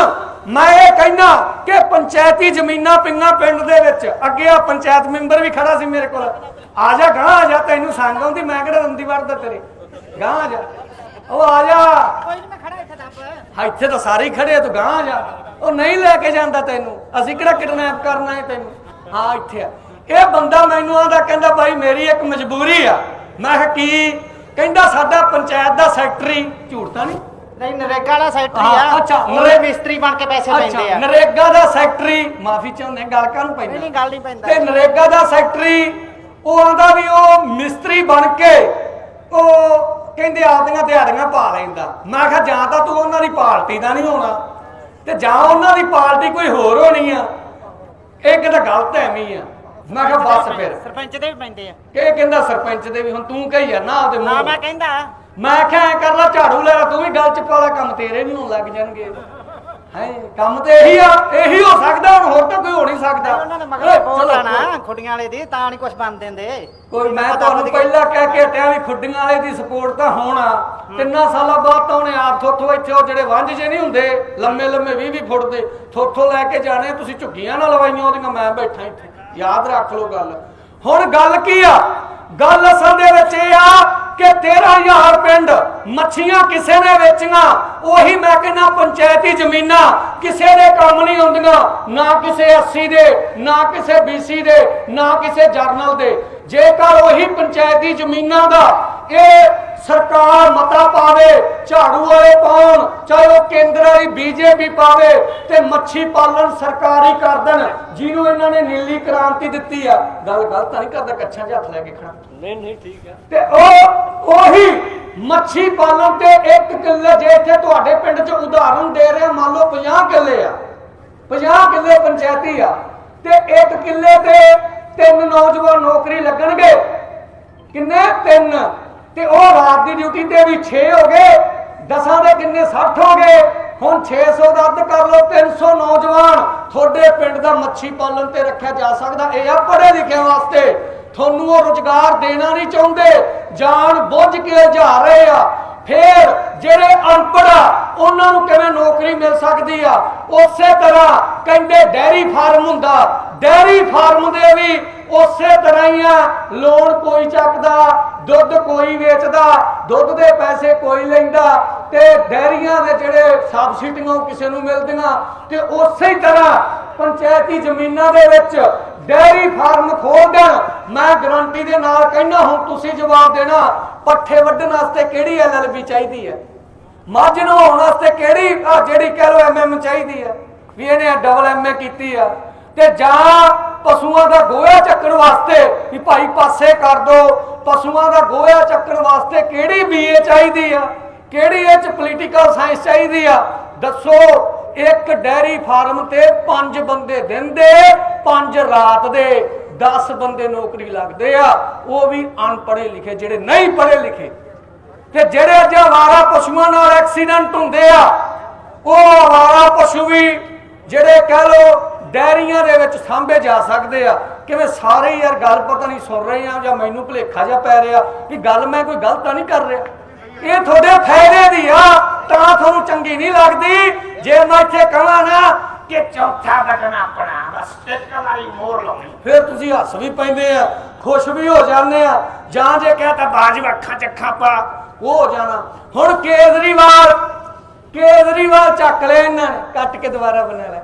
ਮੈਂ ਇਹ ਕਹਿਣਾ ਕਿ ਪੰਚਾਇਤੀ ਜ਼ਮੀਨਾਂ ਪਿੰਗਾਂ ਪਿੰਡ ਦੇ ਵਿੱਚ ਅੱਗੇ ਆ ਪੰਚਾਇਤ ਮੈਂਬਰ ਵੀ ਖੜਾ ਸੀ ਮੇਰੇ ਕੋਲ। ਆ ਜਾ ਗਾਂ ਆ ਜਾ ਤੈਨੂੰ ਸੰਗ ਆਉਂਦੀ ਮੈਂ ਕਿਹੜਾ ਰੰਦੀ ਵੜਦਾ ਤੇਰੇ? ਗਾਂ ਆ ਜਾ। ਉਹ ਆ ਜਾ। ਕੋਈ ਨਹੀਂ ਮੈਂ ਖੜਾ ਇੱਥੇ ਦੱਬ ਹਾਂ, ਇੱਥੇ ਤਾਂ ਸਾਰੇ ਹੀ ਖੜੇ ਆ ਤੂੰ ਗਾਂ ਆ ਜਾ। ਉਹ ਨਹੀਂ ਲੈ ਕੇ ਜਾਂਦਾ ਤੈਨੂੰ। ਅਸੀਂ ਕਿਹੜਾ ਕਿਡਨੈਪ ਕਰਨਾ ਹੈ ਤੈਨੂੰ? ਹਾਂ ਇੱਥੇ ਆ। ਇਹ ਬੰਦਾ ਮੈਨੂੰ ਆਂਦਾ ਕਹਿੰਦਾ ਬਾਈ ਮੇਰੀ ਇੱਕ ਮਜਬੂਰੀ ਆ। ਮੈਂ ਕਿਹਾ ਕੀ? ਕਹਿੰਦਾ ਸਾਡਾ ਪੰਚਾਇਤ ਦਾ ਸੈਕਟਰੀ। ਝੂਠ ਤਾਂ ਨਹੀਂ। ਨਹੀਂ ਨਰੇਗਾ ਵਾਲਾ ਸੈਕਟਰੀ ਹਾਂ, ਆ। ਅੱਛਾ, ਉਹਦੇ ਨਰੇ- ਮਿਸਤਰੀ ਬਣ ਕੇ ਪੈਸੇ ਅੱਛਾ ਲੈਂਦੇ ਆ। ਨਰੇਗਾ ਦਾ ਸੈਕਟਰੀ ਮਾਫੀ ਚਾਹੁੰਦੇ ਗੱਲ ਕਾਹਨੂੰ ਨਹੀਂ ਪੈਂਦਾ? ਨਹੀਂ ਗੱਲ ਨਹੀਂ ਪੈਂਦਾ। ਤੇ ਨਰੇਗਾ ਦਾ ਸੈਕਟਰੀ ਉਹ ਆਂਦਾ ਵੀ ਉਹ ਮਿਸਤਰੀ ਬਣ ਕੇ ਉਹ ਕਹਿੰਦੇ ਆਪਦੀਆਂ ਦਿਹਾੜੀਆਂ ਪਾ ਲੈਂਦਾ। ਮੈਂ ਕਿਹਾ ਜਾਂ ਤਾਂ ਤੂੰ ਉਹਨਾਂ ਦੀ ਪਾਰਟੀ ਦਾ ਨਹੀਂ ਹੋਣਾ ਤੇ ਜਾਂ ਉਹਨਾਂ ਦੀ ਪਾਰਟੀ ਕੋਈ ਹੋਰ ਹੋਣੀ ਆ। ਇਹ ਕਹਿੰਦਾ ਗਲਤ ਐਵੇਂ ਆ। ਮੈਂ ਕਿਹਾ ਬਸ ਫਿਰ। ਸਰਪੰਚ ਦੇ ਵੀ ਪੈਂਦੇ ਆ। ਕਿ ਇਹ ਕਹਿੰਦਾ ਸਰਪੰਚ ਦੇ ਵੀ ਹੁਣ ਤੂੰ ਕਹੀ ਆ ਨਾ ਉਹਦੇ ਨਾ ਮੂੰਹ। ਮੈਂ ਕਹਿੰਦਾ। ਮੈਂ ਕਿਹਾ ਐ ਕਰ ਲੈ ਝਾੜੂ ਲੈ ਲੈ ਤੂੰ ਵੀ ਗੱਲ ਚ ਪਾ ਲੈ ਕੰਮ ਤੇਰੇ ਵੀ ਹੋਣ ਲੱਗ ਜਾਣਗੇ। ਹੈ ਕੰਮ ਤੇ ਇਹੀ ਆ ਇਹੀ ਹੋ ਸਕਦਾ ਹੁਣ ਹੋਰ ਤਾਂ ਕੋਈ ਹੋ ਨਹੀਂ ਸਕਦਾ। ਉਹਨਾਂ ਨੇ ਮਗਰ ਚਲੋ, ਖੁੱਡੀਆਂ ਵਾਲੇ ਦੀ ਤਾਂ ਨਹੀਂ ਕੁਝ ਬਣ ਦਿੰਦੇ। ਕੋਈ ਮੈਂ ਤੁਹਾਨੂੰ। ਪਹਿਲਾਂ ਕਹਿ ਕੇ ਹਟਿਆ ਵੀ ਖੁੱਡੀਆਂ ਵਾਲੇ ਦੀ ਸਪੋਰਟ ਤਾਂ ਹੋਣਾ ਤਿੰਨਾਂ ਸਾਲਾਂ ਬਾਅਦ ਤਾਂ ਉਹਨੇ ਆਪ ਥੋਥੋਂ ਇੱਥੇ ਉਹ ਜਿਹੜੇ ਵੰਜ ਜੇ ਨਹੀਂ ਹੁੰਦੇ ਲੰਮੇ ਲੰਮੇ 20 20 ਫੁੱਟ ਦੇ ਥੋਥੋਂ ਲੈ ਕੇ ਜਾਣੇ ਤੁਸੀਂ ਝੁੱਗੀਆਂ ਨਾਲ ਲਵਾਈਆਂ ਉਹਦੀਆਂ ਮੈਂ ਬੈਠਾ ਇੱਥੇ। ਯਾਦ ਰੱਖ ਲਓ ਗੱਲ। ਹੁਣ ਗੱਲ ਕੀ ਆ? ਗੱਲ ਅਸਲ ਦੇ ਵਿੱਚ ਇਹ ਆ ਕਿ 13000 ਪਿੰਡ ਮੱਛੀਆਂ ਕਿਸੇ ਨੇ ਵੇਚੀਆਂ, ਉਹੀ ਮੈਂ ਕਹਿੰਦਾ ਪੰਚਾਇਤੀ ਜ਼ਮੀਨਾਂ ਕਿਸੇ ਦੇ ਕੰਮ ਨਹੀਂ ਆਉਂਦੀਆਂ, ਨਾ ਕਿਸੇ 80 ਦੇ, ਨਾ ਕਿਸੇ BC ਦੇ, ਨਾ ਕਿਸੇ ਜਰਨਲ ਦੇ। ਜੇਕਰ ਉਹੀ ਪੰਚਾਇਤੀ ਜ਼ਮੀਨਾਂ ਦਾ ਇਹ ਸਰਕਾਰ ਮਤਾ ਪਾਵੇ ਝਾੜੂ ਵਾਲੇ ਪਾਉਣ ਚਾਹੇ ਉਹ ਕੇਂਦਰ ਵਾਲੀ ਬੀਜੇਪੀ ਪਾਵੇ ਤੇ ਮੱਛੀ ਪਾਲਣ ਸਰਕਾਰੀ ਕਰ ਦੇਣ ਜਿਹਨੂੰ ਇਹਨਾਂ ਨੇ ਨੀਲੀ ਕ੍ਰਾਂਤੀ ਦਿੱਤੀ ਆ। ਗੱਲ ਗਲਤ ਨਹੀਂ ਕਰਦਾ ਕੱਛਾਂ 'ਚ ਹੱਥ ਲੈ ਕੇ ਖੜਾ। ਨਹੀਂ ਨਹੀਂ ਠੀਕ ਹੈ ਤੇ ਉਹ ਉਹੀ ਮੱਛੀ ਪਾਲਣ ਤੇ ਇੱਕ ਕਿੱਲੇ ਜੇ ਇੱਥੇ ਤੁਹਾਡੇ ਪਿੰਡ 'ਚ ਉਦਾਹਰਨ ਦੇ ਰਿਹਾ ਮੰਨ ਲਓ 50 ਕਿੱਲੇ ਆ 50 ਕਿੱਲੇ ਪੰਚਾਇਤੀ ਆ ਤੇ ਇੱਕ ਕਿੱਲੇ ਤੇ ਤਿੰਨ ਨੌਜਵਾਨ ਨੌਕਰੀ ਲੱਗਣਗੇ। ਕਿੰਨੇ? ਤਿੰਨ। ਤੇ ਉਹ ਰਾਤ ਦੀ ਡਿਊਟੀ ਤੇ ਵੀ 6 ਹੋ ਗਏ, ਦਸਾਂ ਦੇ ਕਿੰਨੇ 60 ਹੋ ਗਏ। ਹੁਣ 600 ਦਾ ਅੱਧ ਕਰ ਲਓ 300 ਨੌਜਵਾਨ ਤੁਹਾਡੇ ਪਿੰਡ ਦਾ ਮੱਛੀ ਪਾਲਣ ਤੇ ਰੱਖਿਆ ਜਾ ਸਕਦਾ। ਇਹ ਆ ਪੜ੍ਹੇ ਲਿਖਿਆਂ ਵਾਸਤੇ। ਤੁਹਾਨੂੰ ਉਹ ਰੁਜ਼ਗਾਰ ਦੇਣਾ ਨਹੀਂ ਚਾਹੁੰਦੇ। ਜਾਣ ਬੁੱਝ ਕੇ ਜਾ ਰਹੇ ਆ। ਫੇਰ ਜਿਹੜੇ ਅਨਪੜ੍ਹ ਆ, ਉਹਨਾਂ ਨੂੰ ਕਿਵੇਂ ਨੌਕਰੀ ਮਿਲ ਸਕਦੀ ਆ? ਉਸੇ ਤਰ੍ਹਾਂ ਕਹਿੰਦੇ ਡੈਰੀ ਫਾਰਮ ਹੁੰਦਾ। ਡੈਰੀ ਫਾਰਮ ਦੇ ਵੀ ਉਸੇ ਤਰ੍ਹਾਂ ਹੀ ਆ, ਲੋਨ ਕੋਈ ਚੱਕਦਾ, ਦੁੱਧ ਕੋਈ ਵੇਚਦਾ, ਦੁੱਧ ਦੇ ਪੈਸੇ ਕੋਈ ਲੈਂਦਾ ਤੇ ਡੈਰੀਆਂ ਦੇ ਜਿਹੜੇ ਸਬਸਿਡੀਆਂ ਕਿਸੇ ਨੂੰ ਮਿਲਦੀਆਂ ਤੇ ਉਸੇ ਹੀ ਤਰ੍ਹਾਂ ਪੰਚਾਇਤੀ ਜ਼ਮੀਨਾਂ ਦੇ ਵਿੱਚ ਡੈਰੀ ਫਾਰਮ ਖੋਲ ਦੇਣ। ਮੈਂ ਗਰੰਟੀ ਦੇ ਨਾਲ ਕਹਿੰਦਾ ਹੁਣ ਤੁਸੀਂ ਜਵਾਬ ਦੇਣਾ, ਪੱਠੇ ਵੱਢਣ ਵਾਸਤੇ ਕਿਹੜੀ ਐਲਐਲਬੀ ਚਾਹੀਦੀ ਹੈ? ਮੱਝ ਨੂੰ ਨਹਾਉਣ ਵਾਸਤੇ ਕਿਹੜੀ ਆ ਜਿਹੜੀ ਕਹਿ ਲੋ ਐਮਐਮ ਚਾਹੀਦੀ ਹੈ, ਵੀ ਇਹਨੇ ਡਬਲ ਐਮਏ ਕੀਤੀ ਆ। ਤੇ ਜਾਂ ਪਸ਼ੂਆਂ ਦਾ ਗੋਇਆ ਚੱਕਣ ਵਾਸਤੇ ਵੀ ਭਾਈ ਪਾਸੇ ਕਰ ਦੋ। ਪਸ਼ੂਆਂ ਦਾ ਗੋਹਾ ਚੱਕਣ ਵਾਸਤੇ ਕਿਹੜੀ ਬੀਏ ਚਾਹੀਦੀ ਆ? ਕਿਹੜੀ ਇਹ ਚ ਪੋਲੀਟੀਕਲ ਸਾਇੰਸ ਚਾਹੀਦੀ ਆ? ਦੱਸੋ, ਇੱਕ ਡੈਰੀ ਫਾਰਮ ਤੇ ਪੰਜ ਬੰਦੇ ਦਿਨ ਦੇ ਪੰਜ ਰਾਤ ਦੇ 10 ਬੰਦੇ ਨੌਕਰੀ ਲੱਗਦੇ ਆ। ਉਹ ਵੀ ਅਨਪੜ੍ਹੇ ਲਿਖੇ, ਜਿਹੜੇ ਨਹੀਂ ਪੜ੍ਹੇ ਲਿਖੇ। ਤੇ ਜਿਹੜੇ ਅੱਜ ਆਵਾਰਾ ਪਸ਼ੂਆਂ ਨਾਲ ਐਕਸੀਡੈਂਟ ਹੁੰਦੇ ਆ, ਉਹ ਆਵਾਰਾ ਪਸ਼ੂ ਵੀ ਜਿਹੜੇ ਕਹਿ ਲੋ ਡੈਰੀਆਂ ਦੇ ਵਿੱਚ ਸਾਂਭੇ ਜਾ ਸਕਦੇ ਆ। ਕਿਵੇਂ ਸਾਰੇ ਯਾਰ ਗੱਲ ਪਤਾ ਨਹੀਂ ਸੁਣ ਰਹੇ ਆ ਜਾਂ ਮੈਨੂੰ ਭੁਲੇਖਾ ਜਿਹਾ ਪੈ ਰਿਹਾ ਕਿ ਗੱਲ ਮੈਂ ਕੋਈ ਗਲਤ ਤਾਂ ਨਹੀਂ ਕਰ ਰਿਹਾ। ਇਹ ਤੁਹਾਡੇ ਫਾਇਦੇ ਦੀ ਆ, ਤਾਂ ਤੁਹਾਨੂੰ ਚੰਗੀ ਨਹੀਂ ਲੱਗਦੀ। ਜੇ ਮੈਂ ਇੱਥੇ ਕਹਾਂ ਨਾ ਕਿ ਚੌਥਾ ਬਟਨ ਆਪਣਾ, ਬਸ ਇੱਕ ਵਾਰੀ ਮੋੜ ਲਾਉਣੀ। ਫਿਰ ਤੁਸੀਂ ਹੱਸ ਵੀ ਪੈਂਦੇ ਆ, ਖੁਸ਼ ਵੀ ਹੋ ਜਾਂਦੇ ਆ। ਜਾਂ ਜੇ ਕਹਤਾ ਬਾਜਵਾ ਅੱਖਾਂ ਚ ਅੱਖਾਂ ਪਾ, ਉਹ ਹੋ ਜਾਣਾ। ਹੁਣ ਕੇਜਰੀਵਾਲ ਕੇਜਰੀਵਾਲ ਚੱਕ ਲੈ ਇਹਨਾਂ ਨੇ, ਕੱਟ ਕੇ ਦੁਬਾਰਾ ਬਣਾ ਲੈ।